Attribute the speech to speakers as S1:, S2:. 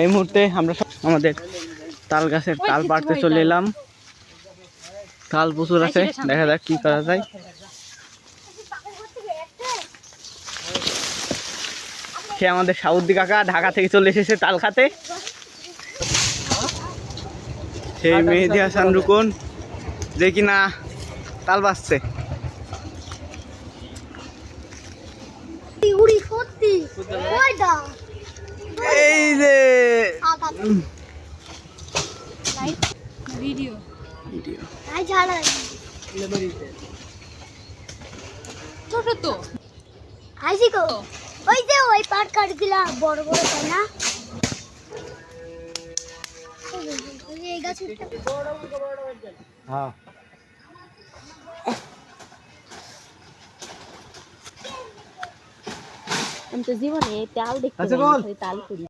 S1: এই মুহূর্তে আমরা সব আমাদের তাল গাছের তাল পাড়তে চলে এলাম। তাল প্রচুর আছে। দেখা যাক কি করা যায়। সে আমাদের সাউদ্দি কাকা ঢাকা থেকে চলে এসেছে তাল খাতে। সেই মেহেদি হাসান রুকন যে কিনা তাল বাজছে
S2: উড়ি সত্যি ওইটা
S1: এই যে
S2: সাদা
S3: ভিডিও
S1: ভিডিও
S2: আই ঝাড়া।
S3: ছোট তো।
S2: আইসি কো ওই যে ওই পাট কাট দিলা বড় বড় তাই না? এই
S1: হ্যাঁ।
S4: আমি তো জীবনে তাল দেখতে
S1: আচ্ছা,
S4: তাল করি।